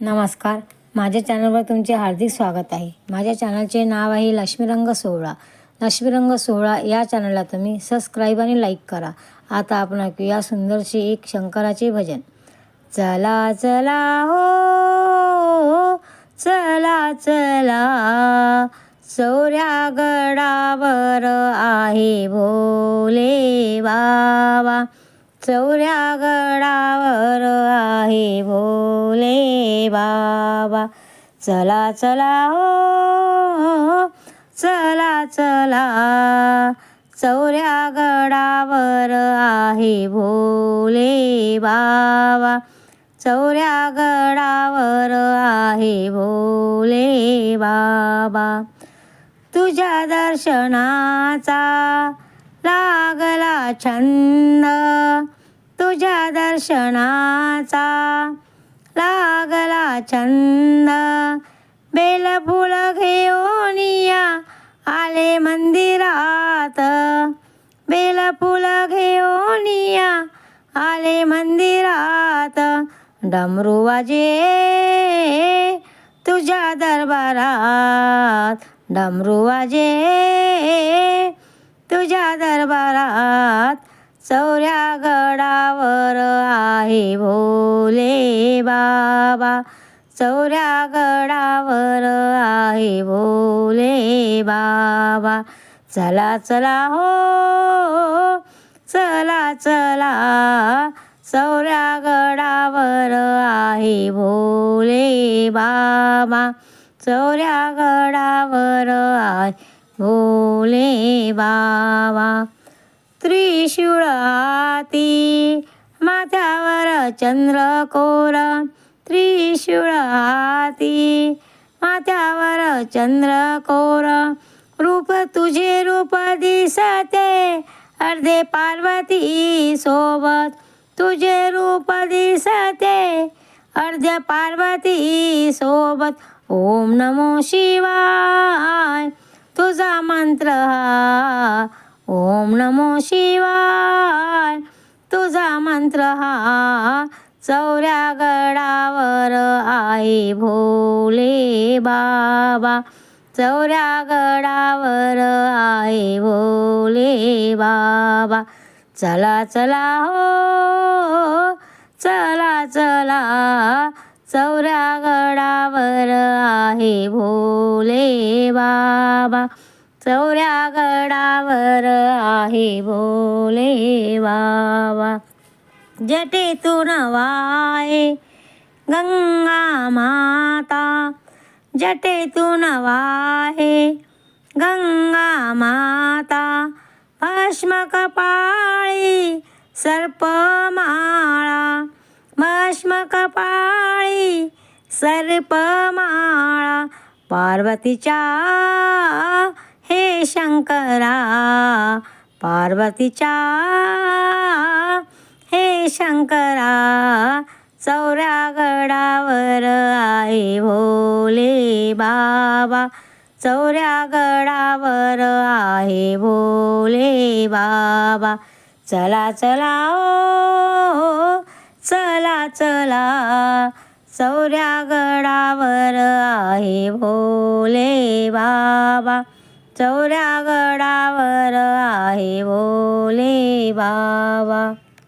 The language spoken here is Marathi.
नमस्कार. माझ्या चॅनलवर तुमचे हार्दिक स्वागत आहे. माझ्या चॅनलचे नाव आहे लक्ष्मीरंग सोहळा. लक्ष्मीरंग सोहळा या चॅनलला तुम्ही सबस्क्राईब आणि लाईक करा. आता आपण ऐकूया सुंदरशी एक शंकराचे भजन. चला चला हो, हो चला चला. चौऱ्या गडावर आहे भोले बाबा. चौऱ्या गडावर आहे भोले बाबा. चला चला हो चला चला. चौऱ्या गडावर आहे भोले बाबा. चौऱ्या गडावर आहे भोले बाबा. तुझ्या दर्शनाचा लागला छंद. तुझ्या दर्शनाचा लागला छंद. बेलफुल घेऊन या आले मंदिरात. बेलफुल घेऊन या आले मंदिरात. डमरू वाजे तुझ्या दरबारात. डमरू वाजे तुझ्या दरबारात. चौऱ्या हे भोले बाबा चौऱ्या गडावर आहे. भोले बाबा चला चला हो चला चला चौऱ्या गडावर आहे. भोले बाबा चौऱ्या गडावर आहे. भोले बाबा त्रिशूळ हाती माथ्यावर चंद्रकोर त्रिशूळ हाती. माथ्यावर चंद्र कोर रूप तुझे रूप दिसते. अर्धे पार्वती सोबत तुझे रूप दिसते. अर्ध्या पार्वती सोबत ओम नमो शिवाय. तुझा मंत्र हा ओम नमो शिवाय. तुझा मंत्र हा चौऱ्या गडावर आहे. भोले बाबा चौऱ्या गडावर आहे. भोले बाबा चला चला हो चला चला चौऱ्या गडावर आहे. भोले बाबा चौऱ्या गडावर आहे भोले बाबा. जटेतून वाय गंगा माता. जटेतून वाहे गंगा माता. भस्म कपाळी सर्पमाळा. भस्म कपाळी सर्पमाळा. पार्वतीच्या हे शंकरा पार्वतीच्या हे शंकरा चौऱ्या गडावर आहे भोले बाबा. चौऱ्या गडावर आहे भोले बाबा. चला चला ओ चला चला. चौऱ्या गडावर आहे भोले बाबा. चौऱ्या गडावर आहे भोले बाबा.